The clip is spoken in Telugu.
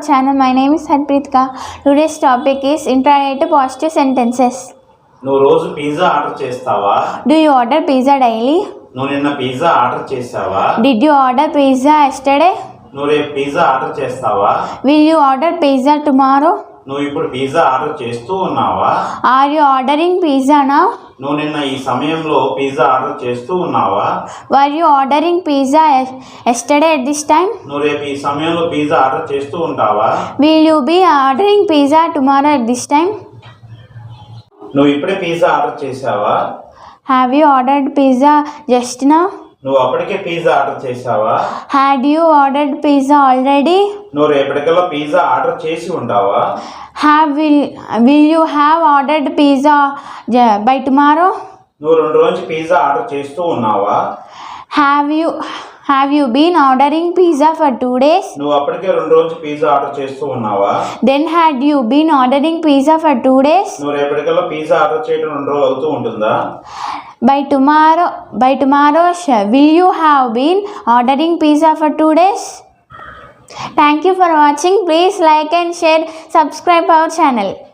our channel. My name is Harpreetka. Today's topic is interrogative positive sentences. నువ్వు రోజు పిజ్జా ఆర్డర్ చేస్తావా Do you order pizza daily? నువ్వు నిన్న పిజ్జా ఆర్డర్ చేసావా Did you order pizza yesterday? నువ్వు రేపు పిజ్జా ఆర్డర్ చేస్తావా Will you order pizza tomorrow? నువ్వు ఇప్పుడు పిజ్జా ఆర్డర్ చేస్తూ ఉన్నావా? ఆర్ యు ఆర్డరింగ్ పిజ్జా నా నువ్వు నిన్న ఈ సమయంలో పిజ్జా ఆర్డర్ చేస్తూ ఉన్నావా? Were you ordering pizza yesterday at this time నువ్వు రేపు ఈ సమయంలో పిజ్జా ఆర్డర్ చేస్తూ ఉంటావా? Will you be ordering pizza tomorrow at this time నువ్వు ఇప్పుడే పిజ్జా ఆర్డర్ చేసావా have you ordered pizza just నా నువ్వు అప్పటికే పిజ్జా ఆర్డర్ చేసావా Had you ordered pizza already? నువ్వు రేపటికల్లా పిజ్జా ఆర్డర్ చేసి Have will will you have ordered pizza ja- by tomorrow? నువ్వు రెండు రోజు పిజ్జా ఆర్డర్ చేస్తూ ఉన్నావా Have you have you been ordering pizza for two days? నువ్వు అప్పటికే రెండు రోజు పిజ్జా ఆర్డర్ చేస్తూ ఉన్నావా Then had you been ordering pizza for two days? నువ్వు రేపటికల్లా పిజ్జా ఆర్డర్ చేయడం రెండు రోజులు అవుతూ ఉంటుందా By tomorrow by tomorrow will you have been ordering pizza for two days? Thank you for watching. Please like and share, subscribe our channel.